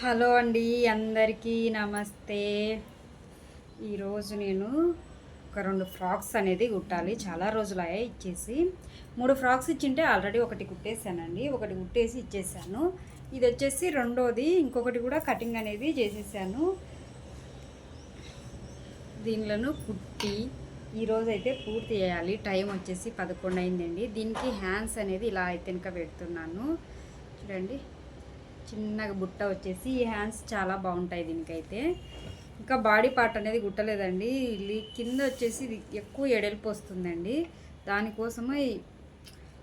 Hello అండి అందరికీ నమస్తే. ఈరోజు నేను ఒక రెండు ఫ్రాక్స్ అనేది కుట్టాలి. చాలా రోజులు అయ్యాయి ఇచ్చేసి. మూడు ఫ్రాక్స్ ఇచ్చింటే ఆల్రెడీ ఒకటి కుట్టేశానండి. ఒకటి కుట్టేసి ఇచ్చేసాను ఇది వచ్చేసి రెండోది ఇంకొకటి కూడా కటింగ్ అనేది చేసేసాను. దీనిలను కుట్టి ఈరోజు అయితే పూర్తి చేయాలి. టైం వచ్చేసి పదకొండు అయిందండి. దీనికి హ్యాండ్స్ అనేది ఇలా అయితే ఇంకా పెడుతున్నాను. చూడండి. చిన్నగా బుట్ట వచ్చేసి ఈ హ్యాండ్స్ చాలా బాగుంటాయి దీనికైతే. ఇంకా బాడీ పార్ట్ అనేది గుట్టలేదండి. ఇది కింద వచ్చేసి ఇది ఎక్కువ ఎడల్పు వస్తుందండి. దానికోసమే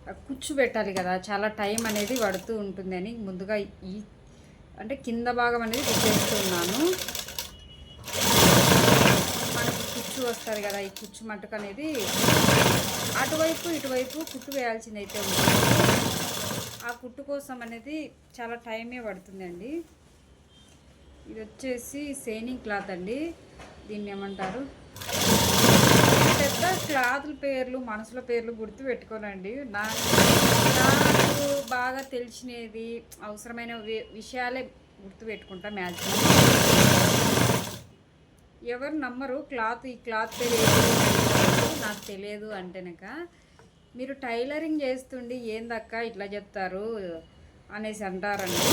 కూర్చోబెట్టాలి కుచ్చు పెట్టాలి కదా చాలా టైం అనేది పడుతూ ఉంటుందని ముందుగా ఈ అంటే కింద భాగం అనేది చేస్తున్నాను మనకి కుచ్చు వస్తుంది కదా ఈ కుచ్చు మటుకు అనేది అటువైపు ఇటువైపు కుట్టు వేయాల్సింది అయితే ఉంటుంది. ఆ కుట్టు కోసం అనేది చాలా టైమే పడుతుందండి. ఇది వచ్చేసి సేనింగ్ క్లాత్ అండి. దీన్ని ఏమంటారు? పెద్ద క్లాతుల పేర్లు మనసుల పేర్లు గుర్తు పెట్టుకోనండి. నాకు బాగా తెలిసినది అవసరమైన వి- విషయాలే గుర్తు పెట్టుకుంటా మ్యాక్సిమం. ఎవరు నమ్మరు క్లాత్ ఈ క్లాత్ పేరు నాకు తెలియదు అంటేనక. మీరు టైలరింగ్ చేస్తుండి ఏందక్క ఇట్లా చెప్తారు అనేసి అంటారండి.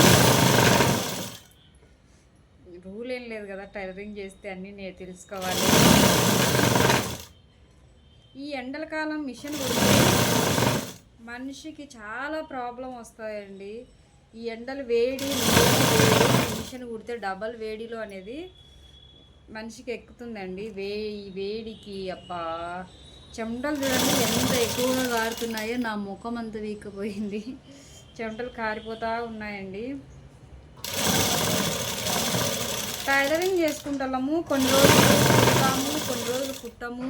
రూల్ ఏం లేదు కదా టైలరింగ్ చేస్తే అన్నీ నేను తెలుసుకోవాలి. ఈ ఎండల కాలం మిషన్ కుడితే మనిషికి చాలా ప్రాబ్లం వస్తాయండి. ఈ ఎండలు వేడి వేడి మిషన్ కుడితే డబల్ వేడిలో అనేది మనిషికి ఎక్కుతుందండి. వే ఈ వేడికి అబ్బా. చెమటలు చూడండి ఎంత ఎక్కువగా కారుతున్నాయో నా ముఖం అంత వీకపోయింది చెమటలు కారిపోతూ ఉన్నాయండి. టైలరింగ్ చేసుకుంటాము కొన్ని రోజులు కుడతాము కొన్ని రోజులు కుట్టము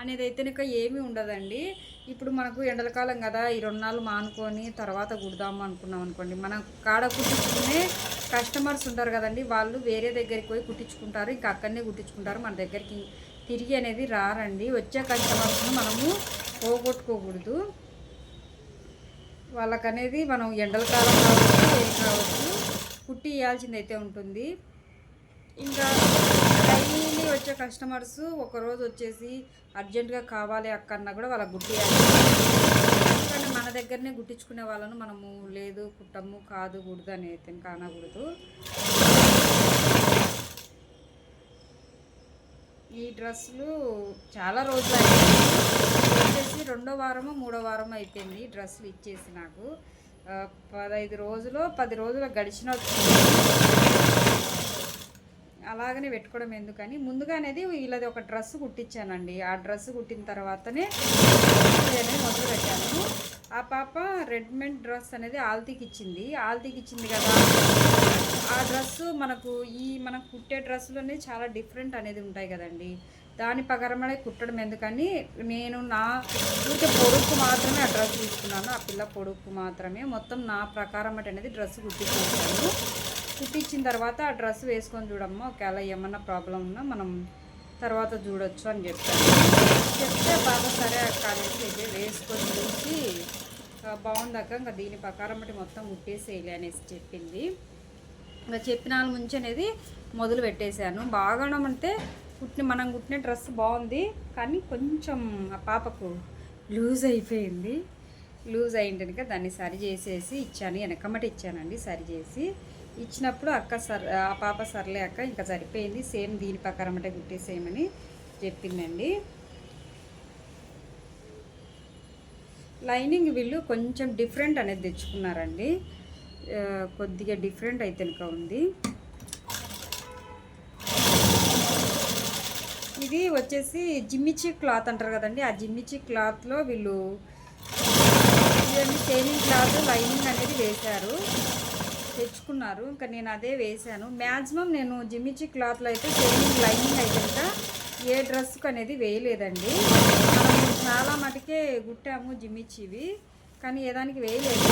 అనేది అయితే ఇంకా ఏమీ ఉండదండి. ఇప్పుడు మనకు ఎండలకాలం కదా ఈ రెండు నాళ్ళు మానుకొని తర్వాత కుడదాము అనుకున్నాం అనుకోండి. మనం కాడ కుట్టించుకునే కస్టమర్స్ ఉంటారు కదండి వాళ్ళు వేరే దగ్గరికి పోయి కుట్టించుకుంటారు ఇంకా అక్కడనే కుట్టించుకుంటారు మన దగ్గరికి తిరిగి అనేది రారండి. వచ్చే కస్టమర్స్ను మనము పోగొట్టుకోకూడదు. వాళ్ళకనేది మనం ఎండల కాలం కావచ్చు ఏం కావచ్చు. కుట్టి ఇవ్వాల్సింది అయితే ఉంటుంది. ఇంకా డైలీ వచ్చే కస్టమర్స్ ఒకరోజు వచ్చేసి అర్జెంటుగా కావాలి అక్కన్నా కూడా వాళ్ళకి గుట్టి ఎందుకంటే మన దగ్గరనే గుట్టించుకునే వాళ్ళను మనము లేదు కుట్టము కాదు కూడదు అనేది కానకూడదు. ఈ డ్రెస్సులు చాలా రోజులు వచ్చేసి రెండో వారము మూడో వారము అయిపోయింది ఈ డ్రెస్సులు ఇచ్చేసి నాకు. పదహైదు రోజులు పది రోజులు గడిచిన అలాగనే పెట్టుకోవడం ఎందుకని? ముందుగా అనేది వీళ్ళది ఒక డ్రెస్ కుట్టించానండి. ఆ డ్రెస్ కుట్టిన తర్వాతనే మొదలు పెట్టాను. ఆ పాప రెడ్మెంట్ డ్రెస్ అనేది ఆల్తీకి ఇచ్చింది. ఆల్తీకి ఇచ్చింది కదా ఆ డ్రెస్ మనకు ఈ మనం కుట్టే డ్రెస్సులోనే చాలా డిఫరెంట్ అనేది ఉంటాయి కదండి. దాని ప్రకారమే కుట్టడం ఎందుకని నేను నా ఊరికే పొడుపు మాత్రమే ఆ డ్రెస్ తీసుకున్నాను. ఆ పిల్ల పొడుపు మాత్రమే. మొత్తం నా ప్రకారం అనేది డ్రెస్ కుట్టించాను కుట్టించిన తర్వాత ఆ డ్రెస్ వేసుకొని చూడమ్మా ఒకవేళ ఏమన్నా ప్రాబ్లం ఉన్నా మనం తర్వాత చూడొచ్చు అని చెప్పాను. చెప్తే బాగా సరే కాలేజీ అయితే వేసుకొని చూసి "ఆ, బాగుందక్క ఇంకా దీని ప్రకారం బట్టి మొత్తం కుట్టేసేయాలి అనేసి చెప్పింది. ఇంకా చెప్పిన వాళ్ళ ముంచి అనేది మొదలు పెట్టేశాను. బాగడం అంటే కుట్టిన మనం కుట్టిన డ్రెస్ బాగుంది కానీ కొంచెం ఆ పాపకు లూజ్ అయిపోయింది. లూజ్ అయింది కనుక దాన్ని సరి చేసేసి ఇచ్చాను. వెనకమ్మటి ఇచ్చానండి సరి చేసి. ఇచ్చినప్పుడు అక్క సర్ ఆ పాప సర్లే అక్క ఇంకా సరిపోయింది. సేమ్ దీని ప్రకారం అంటే కుట్టేసేయమని చెప్పిందండి. లైనింగ్ వీళ్ళు కొంచెం డిఫరెంట్ అనేది తెచ్చుకున్నారండి. కొద్దిగా డిఫరెంట్ అయితే కనుక ఉంది. ఇది వచ్చేసి జిమ్మిచ్చి క్లాత్ అంటారు కదండి ఆ జిమ్మిచ్చి క్లాత్లో వీళ్ళు సేవింగ్ క్లాత్ లైనింగ్ అనేది వేశారు తెచ్చుకున్నారు. ఇంకా నేను అదే వేశాను. మ్యాక్సిమం నేను జిమ్మిచ్చి క్లాత్లో అయితే సేవింగ్ లైనింగ్ అయితే ఇంకా ఏ డ్రెస్కు అనేది వేయలేదండి. మనం చాలా మటుకే గుట్టాము జిమ్మిచ్చివి. కానీ ఏ దానికి వేయలేదు.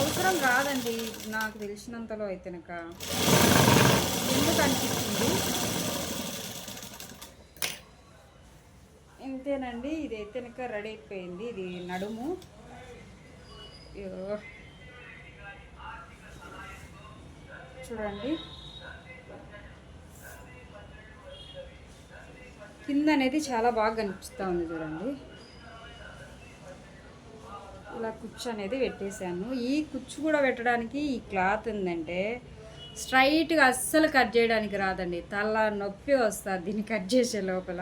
అవసరం రాదండి నాకు తెలిసినంతలో అయితే కనుక ఎందుకు అనిపించింది ఇంతేనండి ఇది అయితే కనుక రెడీ అయిపోయింది ఇది నడుము. చూడండి. కింద అనేది చాలా బాగా కనిపిస్తూ ఉంది చూడండి. ఇలా కుచ్చు అనేది పెట్టేశాను. ఈ కుచ్చు కూడా పెట్టడానికి ఈ క్లాత్ ఉందంటే స్ట్రైట్గా అస్సలు కట్ చేయడానికి రాదండి. తల నొప్పి వస్తుంది దీన్ని కట్ చేసే లోపల.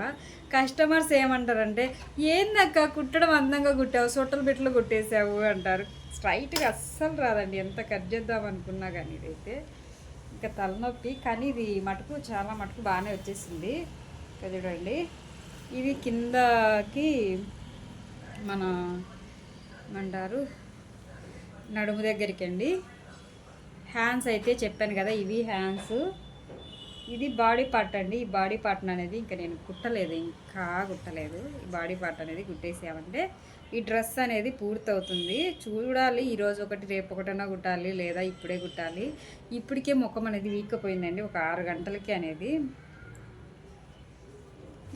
కస్టమర్స్ ఏమంటారంటే ఏందక్క కుట్టడం అందంగా కుట్టావు? సొట్టలు బిట్టలు కుట్టేసావు అంటారు. స్ట్రైట్గా అస్సలు రాదండి. ఎంత కట్ చేద్దాం అనుకున్నా కానీ ఇదైతే. ఇంకా తలనొప్పి కానీ ఇది మటుకు చాలా మటుకు బాగానే వచ్చేసింది. చూడండి. ఇది కిందకి మన ఏమంటారు నడుము దగ్గరికి అండి హ్యాండ్స్ అయితే చెప్పాను కదా ఇవి హ్యాండ్స్. ఇది బాడీ పార్ట్ అండి. ఈ బాడీ పార్ట్ అనేది ఇంకా నేను కుట్టలేదు ఇంకా కుట్టలేదు. ఈ బాడీ పార్ట్ అనేది కుట్టేసామంటే ఈ డ్రెస్ అనేది పూర్తవుతుంది. చూడాలి ఈరోజు ఒకటి రేపు ఒకటన్నా కుట్టాలి లేదా ఇప్పుడే కుట్టాలి. ఇప్పటికే ముఖం అనేది వీక్కపోయిందండి ఒక ఆరు గంటలకి అనేది.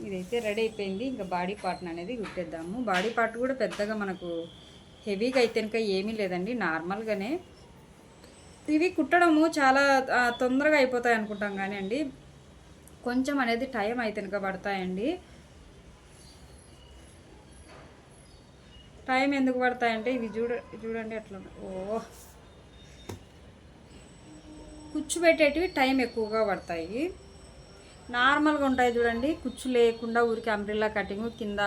ఇదైతే రెడీ అయిపోయింది. ఇంకా బాడీ పార్ట్ అనేది కుట్టేద్దాము. బాడీ పార్ట్ కూడా పెద్దగా మనకు హెవీగా అయితే కనుక ఏమీ లేదండి నార్మల్గానే. ఇవి కుట్టడము చాలా తొందరగా అయిపోతాయి అనుకుంటాం కానీ అండి కొంచెం అనేది టైం అయితే కనుక పడతాయండి. టైం ఎందుకు పడతాయంటే ఇవి చూడ చూడండి అట్లా ఓ. కుర్చోబెట్టేటివి టైం ఎక్కువగా పడతాయి. నార్మల్గా ఉంటాయి చూడండి కుచ్చు లేకుండా ఊరికి అంబ్రిల్లా కటింగ్ కింద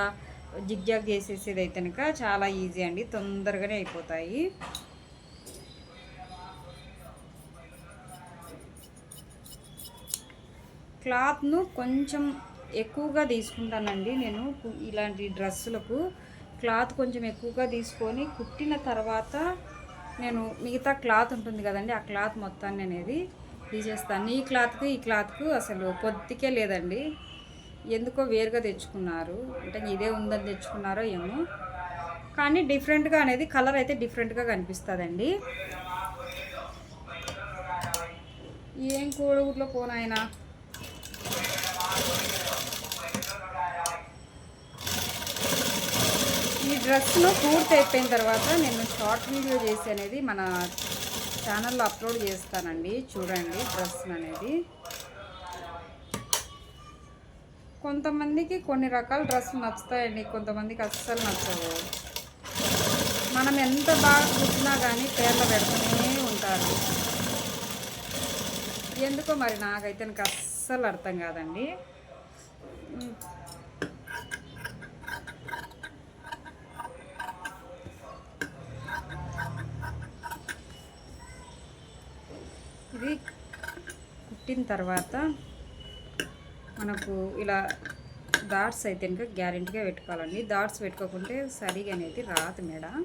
జిగ్జాగ్ చేసేసేది అయితే కనుక చాలా ఈజీ అండి తొందరగానే అయిపోతాయి. క్లాత్ను కొంచెం ఎక్కువగా తీసుకుంటానండి నేను ఇలాంటి డ్రెస్సులకు. క్లాత్ కొంచెం ఎక్కువగా తీసుకొని కుట్టిన తర్వాత నేను మిగతా క్లాత్ ఉంటుంది కదండి ఆ క్లాత్ మొత్తాన్ని అనేది తీసేస్తాను. ఈ క్లాత్కి ఈ క్లాత్కు అసలు పొత్తికే లేదండి. ఎందుకో వేరుగా తెచ్చుకున్నారు. అంటే ఇదే ఉందని తెచ్చుకున్నారో ఏమో. కానీ డిఫరెంట్గా అనేది కలర్ అయితే డిఫరెంట్గా కనిపిస్తుందండి. ఏం కోడిగుడ్లో పోనాయనా ఈ డ్రెస్ను పూర్తి అయిపోయిన తర్వాత నేను షార్ట్ వీడియో చేసి అనేది మన ఛానల్లో అప్లోడ్ చేస్తానండి. చూడండి డ్రెస్ అనేది కొంతమందికి కొన్ని రకాల డ్రెస్సులు నచ్చుతాయండి. కొంతమందికి అస్సలు నచ్చవు. మనం ఎంత బాగా కుట్టినా కానీ పేర్లు పెడుతూనే ఉంటారు. ఎందుకో మరి నాకైతే నాకు అస్సలు అర్థం కాదండి. ఇది కుట్టిన తర్వాత మనకు ఇలా డాట్స్ అయితే ఇంకా గ్యారెంటీగా పెట్టుకోవాలండి. డాట్స్ పెట్టుకోకుంటే సరిగా అనేది రాదు మేడం.